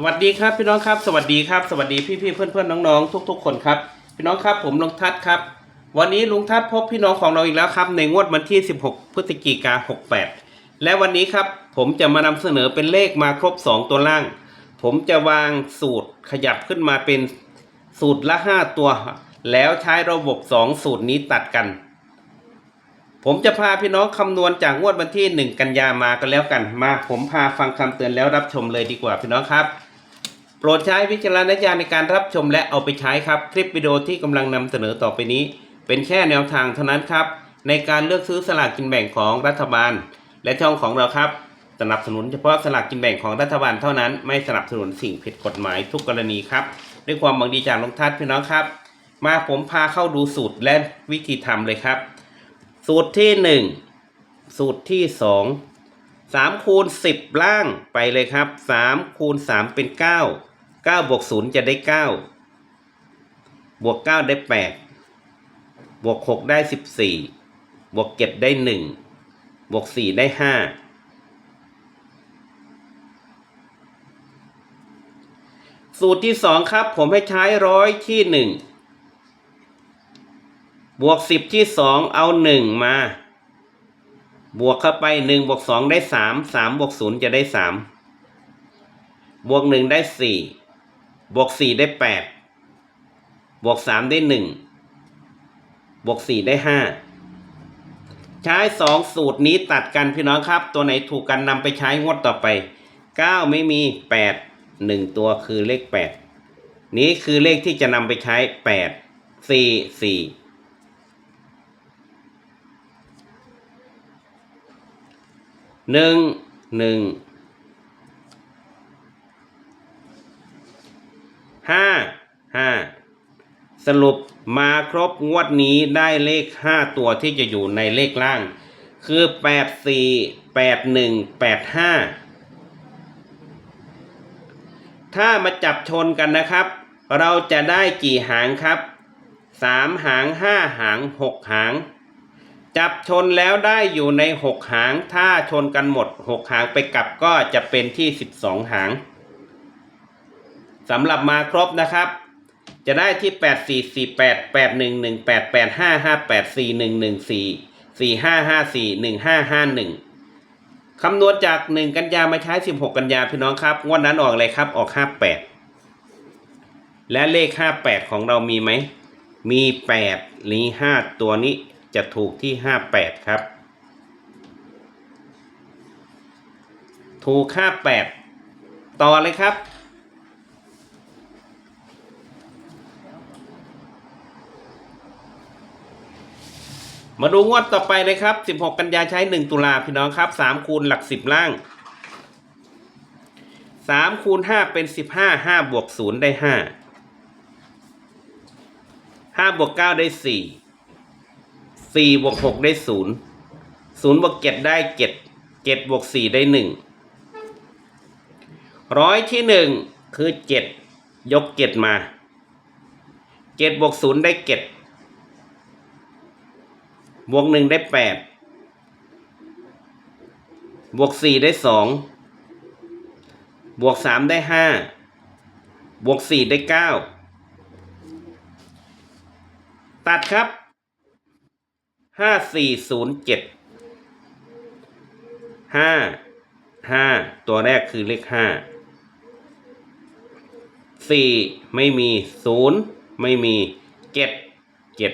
สวัสดีครับพี่น้องครับสวัสดีครับสวัสดีพี่พี่เพื่อนเพื่อนๆน้องๆทุก ๆ คนครับพี่น้องครับผมลุงทัศครับ วันนี้ลุงทัศพบพี่น้องของเราอีกแล้วครับ ในงวดวันที่ 16 พฤศจิกา68 และวันนี้ครับผมจะมานำเสนอเป็นเลขมาครบ 2 ตัวล่าง ผมจะวางสูตรขยับขึ้นมาเป็นสูตรละ 5 ตัว แล้วใช้ระบบ 2 สูตรนี้ตัดกัน ผมจะพาพี่น้องคำนวณจากงวดวันที่ 1 กันยามากันแล้วกันมา ผมพาฟังคำเตือนแล้วรับชมเลยดีกว่าพี่น้องครับ โปรดใช้วิจารณญาณในการรับชมและเอาไปใช้ครับ คลิปวิดีโอที่กำลังนำเสนอต่อไปนี้ เป็นแค่แนวทางเท่านั้นครับ ในการเลือกซื้อสลากกินแบ่งของรัฐบาล และช่องของเราครับ สนับสนุนเฉพาะสลากกินแบ่งของรัฐบาลเท่านั้น ไม่สนับสนุนสิ่งผิดกฎหมายทุกกรณีครับ ด้วยความหวังดีจากลงทัศน์พี่น้องครับ มาผมพาเข้าดูสูตรและวิธีทำเลยครับ สูตรที่หนึ่งสูตรที่สองสามคูณสิบล่างไปเลยครับสามคูณสามเป็นเก้าเก้าบวกศูนย์จะได้เก้าบวกเก้าได้แปดบวกหกได้สิบสี่บวกเจ็ดได้หนึ่งบวกสี่ได้ห้าสูตรที่สองครับ ผมให้ใช้ร้อยที่หนึ่งบวกสิบที่สองเอาหนึ่งมาบวกเข้าไปหนึ่งบวกสองได้สามสามบวกศูนย์จะได้สามบวกหนึ่งได้สี่ บวกสี่ได้แปดบวกสามได้หนึ่งบวกสี่ได้ห้าใช้สองสูตรนี้ตัดกันพี่น้องครับ ตัวไหนถูกกันนำไปใช้งวดต่อไปเก้าไม่มีแปดหนึ่งตัวคือเลขแปดนี้คือเลขที่จะนำไปใช้แปดสี่สี่หนึ่งหนึ่งห้าห้า สรุปมาครบงวดนี้ได้เลขห้าตัวที่จะอยู่ในเลขล่าง คือแปดสี่แปดหนึ่งแปดห้าถ้ามาจับชนกันนะครับ เราจะได้กี่หางครับสามหางห้าหางหกหาง จับชนแล้วได้อยู่ในหกหาง ถ้าชนกันหมดหกหางไปกลับก็จะเป็นที่สิบสองหางสำหรับมาครบนะครับ จะได้ที่แปดสี่สี่แปดแปดหนึ่งหนึ่งแปดแปดห้าห้าแปดสี่หนึ่งหนึ่งสี่สี่ห้าห้าสี่หนึ่งห้าห้าหนึ่งคำนวณจากหนึ่งกันยามาใช้สิบหกกันยาพี่น้องครับงวดนั้นออกอะไรครับออกห้าแปดและเลขห้าแปดของเรามีไหม มีแปดนี้ห้าตัวนี้จะถูกที่ห้าแปดครับ ถูกห้าแปดต่อเลยครับ มาดูงวดต่อไปเลยครับ 16 กันยาใช้ 1 ตุลาพี่น้องครับ 3 คูณหลัก 10 ล่าง 3 คูณ 5 เป็น 15 5 บวก 0 ได้ 5 5 บวก 9 ได้ 4 4 บวก 6 ได้ 0 0 บวก 7 ได้ 7 7 บวก 4 ได้ 1 ร้อยที่ 1 คือ 7 ยก 7 มา 7 บวก 0 ได้ 7 บวกหนึ่งได้แปดบวกสี่ได้สองบวกสามได้ห้าบวกสี่ได้เก้าตัดครับห้าสี่ศูนย์เจ็ดห้าห้าตัวแรกคือเลขห้าสี่ไม่มีศูนย์ไม่มีเจ็ดเจ็ด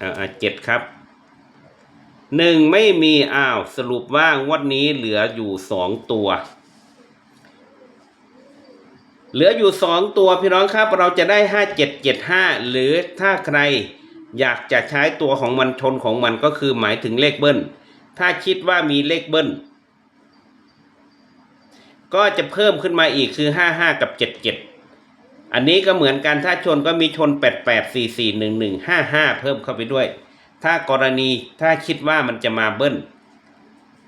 อ่าเจ็ดครับหนึ่งไม่มีอ้าวสรุปว่างวดนี้เหลืออยู่สองตัว เหลืออยู่สองตัวพี่น้องครับ เราจะได้ห้าเจ็ดเจ็ดห้าหรือถ้าใครอยากจะใช้ตัวของมันชนของมันก็คือหมายถึงเลขเบิ้ล ถ้าคิดว่ามีเลขเบิ้ล ก็จะเพิ่มขึ้นมาอีกคือห้าห้ากับเจ็ดเจ็ด อันนี้ก็เหมือนกันถ้าชนก็มีชน 8 8 4 4 1 1 5 5 เพิ่มเข้าไปด้วย ถ้ากรณีถ้าคิดว่ามันจะมาเบิ้ล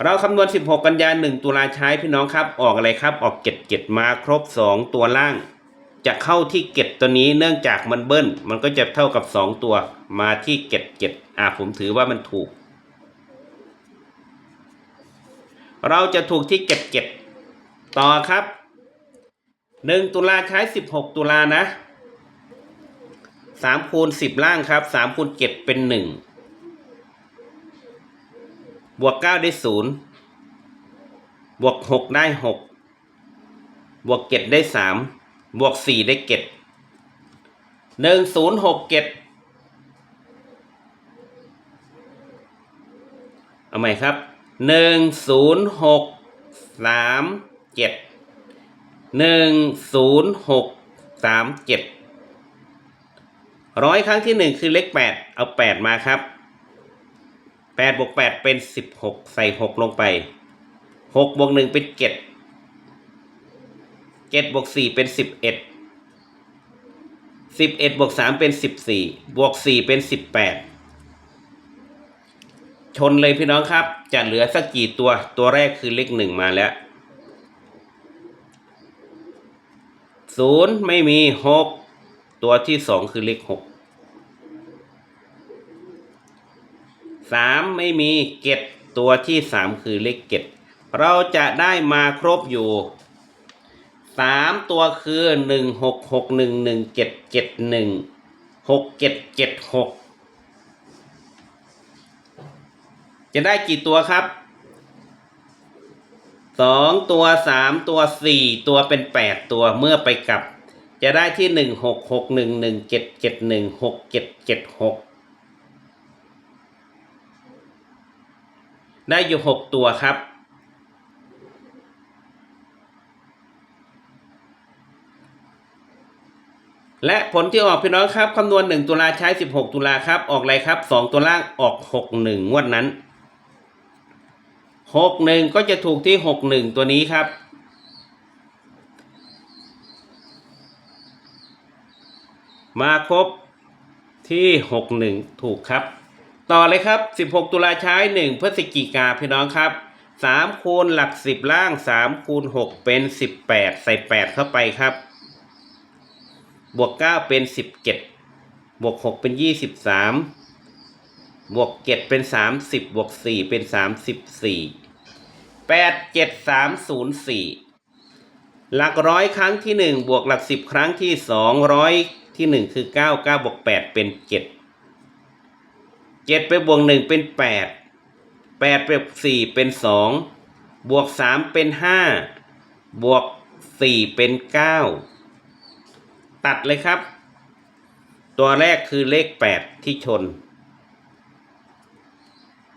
เราคำนวณ 16 กันยา 1 ตุลาใช้พี่น้องครับ ออกอะไรครับ ออกเก็ดเก็ดมาครบ 2 ตัวล่าง จะเข้าที่เก็ดตัวนี้เนื่องจากมันเบิ้ล มันก็จะเท่ากับ 2 ตัวมาที่เก็ดเก็ดอ่าผมถือว่ามันถูก เราจะถูกที่เก็ดเก็ดต่อครับ หนึ่งตุลาใช้สิบหกตุลานะสามคูณสิบล่างครับสามคูณเจ็ดเป็นหนึ่งบวกเก้าได้ศูนย์บวกหกได้หกบวกเจ็ดได้สามบวกสี่ได้เจ็ดหนึ่งศูนย์หกเจ็ดเอาใหม่ครับหนึ่งศูนย์หกสามเจ็ด หนึ่งศูนย์หกสามเจ็ดร้อยครั้งที่หนึ่งคือเลขแปดเอาแปดมาครับแปดบวกแปดเป็นสิบหกใส่หกลงไปหกบวกหนึ่งเป็นเจ็ดเจ็ดบวกสี่เป็นสิบเอ็ดสิบเอ็ดบวกสามเป็นสิบสี่บวกสี่เป็นสิบแปดชนเลยพี่น้องครับ จะเหลือสักกี่ตัวตัวแรกคือเลขหนึ่งมาแล้ว ศูนย์ไม่มีหกตัวที่สองคือเลขหกสามไม่มีเจ็ดตัวที่สามคือเลขเจ็ดเราจะได้มาครบอยู่สามตัวคือหนึ่งหกหกหนึ่งหนึ่งเจ็ดเจ็ดหนึ่งหกเจ็ดเจ็ดหกจะได้กี่ตัวครับ สองตัวสามตัวสี่ตัวเป็นแปดตัวเมื่อไปกลับ จะได้ที่หนึ่งหกหกหนึ่งหนึ่งเจ็ดเจ็ดหนึ่งหกเจ็ดเจ็ดหกได้อยู่หกตัวครับ และผลที่ออกพี่น้องครับคำนวณหนึ่งตุลาใช้สิบหกตุลาครับ ออกอะไรครับสองตัวล่างออกหกหนึ่งงวดนั้น หกหนึ่งก็จะถูกที่หกหนึ่งตัวนี้ครับ มาครบที่หกหนึ่งถูกครับ ต่อเลยครับสิบหกตุลาใช้หนึ่งพฤศจิกาพี่น้องครับสามคูณหลักสิบล่างสามคูณหกเป็นสิบแปดใส่แปดเข้าไปครับ บวกเก้าเป็นสิบเจ็ดบวกหกเป็นยี่สิบสามบวกเจ็ดเป็นสามสิบบวกสี่เป็นสามสิบสี่ แปดเจ็ดสามศูนย์สี่หลักร้อยครั้งที่หนึ่งบวกหลักสิบครั้งที่สองร้อยที่หนึ่งคือเก้าเก้าบวกแปดเป็นเจ็ดเจ็ดไปบวกหนึ่งเป็นแปดแปดไปบวกสี่เป็นสองบวกสามเป็นห้าบวกสี่เป็นเก้าตัดเลยครับ ตัวแรกคือเลขแปดที่ชน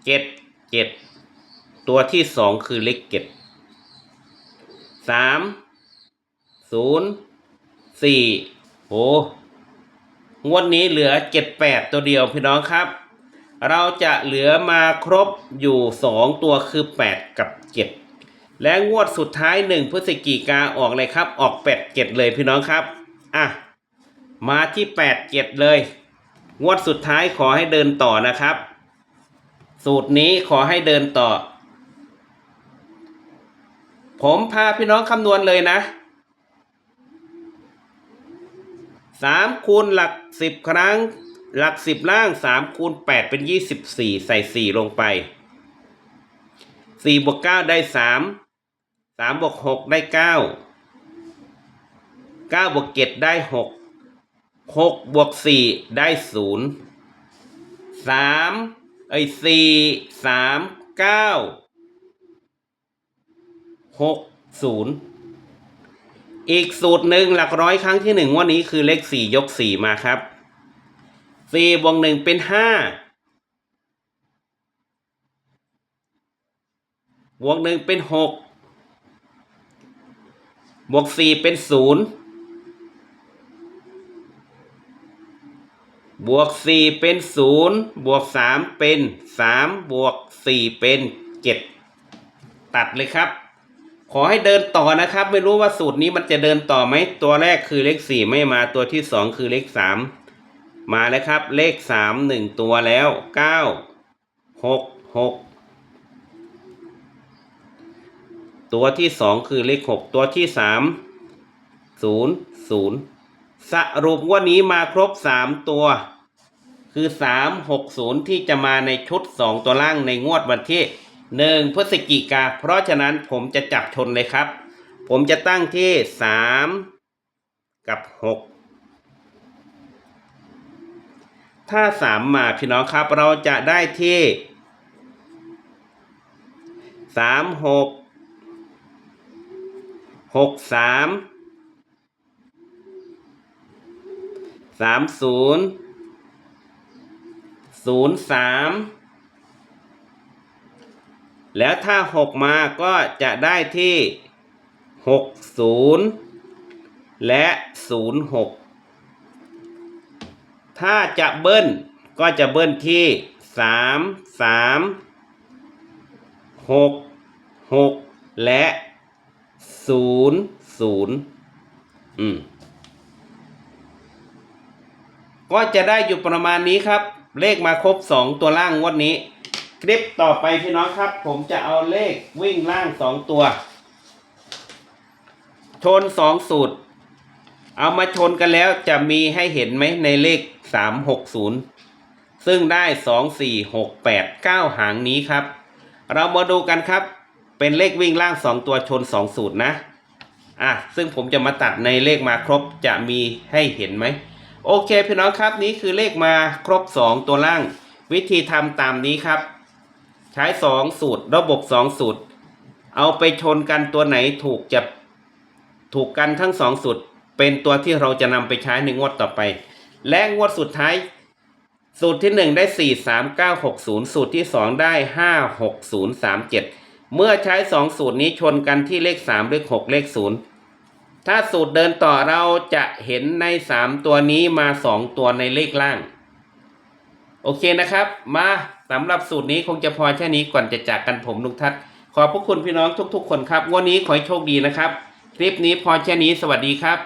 เจ็ดเจ็ด ตัวที่สองคือเลขเจ็ดสามศูนย์สี่โอ้งวดนี้เหลือเจ็ดแปดตัวเดียวพี่น้องครับ เราจะเหลือมาครบอยู่สองตัวคือแปดกับเจ็ดและงวดสุดท้ายหนึ่งพฤศจิกาออกเลยครับ ออกแปดเจ็ดเลยพี่น้องครับ อะ มาที่แปดเจ็ดเลย งวดสุดท้ายขอให้เดินต่อนะครับ สูตรนี้ขอให้เดินต่อ ผมพาพี่น้องคำนวณเลยนะสามคูณหลักสิบครั้ง หลักสิบล่างสามคูณแปดเป็นยี่สิบสี่ใส่สี่ลงไปสี่บวกเก้าได้สามสามบวกหกได้เก้าเก้าบวกเจ็ดได้หกหกบวกสี่ได้ศูนย์สามไอ้สี่สามเก้า หกศูนย์อีกสูตรหนึ่งหลักร้อยครั้งที่หนึ่งวันนี้คือเลขสี่ยกสี่มาครับสี่บวกหนึ่งเป็นห้าบวกหนึ่งเป็นหกบวกสี่เป็นศูนย์บวกสี่เป็นศูนย์บวกสามเป็นสามบวกสี่เป็นเจ็ดตัดเลยครับ ขอให้เดินต่อนะครับ ไม่รู้ว่าสูตรนี้มันจะเดินต่อไหมตัวแรกคือเลขสี่ไม่มาตัวที่สองคือเลขสามมาแล้วครับ เลขสามหนึ่งตัวแล้วเก้าหกหกตัวที่สองคือเลขหกตัวที่สามศูนย์ศูนย์สรุปว่านี้มาครบสามตัว คือสามหกศูนย์ที่จะมาในชุดสองตัวล่างในงวดวันที่ หนึ่งพฤศจิกา เพราะฉะนั้นผมจะจับชนเลยครับ ผมจะตั้งที่สามกับหกถ้าสามมาพี่น้องครับ เราจะได้ที่สามหกหกสามสามศูนย์ศูนย์สาม แล้วถ้าหกมาก็จะได้ที่หกศูนย์และศูนย์หกถ้าจะเบิ้ลก็จะเบิ้ลที่สามสามหกหกและศูนย์ศูนย์อืม ก็จะได้อยู่ประมาณนี้ครับ เลขมาครบ 2 ตัวล่างงวดนี้ ลิปต่อไปพี่น้องครับ ผมจะเอาเลขวิ่งล่าง2ตัว ชน2สูตร เอามาชนกันแล้วจะมีให้เห็นไหมในเลข360ซึ่งได้2 4 6 8 9หกแปดเก้าหางนี้ครับ เรามาดูกันครับ เป็นเลขวิ่งล่าง2ตัวชน2สูตรนะอะซึ่งผมจะมาตัดในเลขมาครบจะมีให้เห็นไหมโอเคพี่น้องครับ นี้คือเลขมาครบ 2 ตัวล่าง วิธีทำตามนี้ครับ ใช้2สูตร ระบบ2สูตร เอาไปชนกันตัวไหนถูกจะถูกกันทั้ง2สูตร เป็นตัวที่เราจะนำไปใช้ในงวดต่อไป และงวดสุดท้าย สูตรที่ 1 ได้ 4 3 9 6 0 สูตรที่ 2 ได้ 5 6 0 3 7 เมื่อใช้ 2 สูตรนี้ชนกันที่เลข 3 เลข 6 เลข 0 ถ้าสูตรเดินต่อเราจะเห็นใน 3 ตัวนี้มา 2 ตัวในเลขล่าง โอเคนะครับ มา สำหรับสูตรนี้คงจะพอแค่นี้ก่อนจะจากกันผมลุงทัศน์ขอบพระคุณพี่น้องทุก ๆ คนครับ วันนี้ขอให้โชคดีนะครับ คลิปนี้พอแค่นี้สวัสดีครับ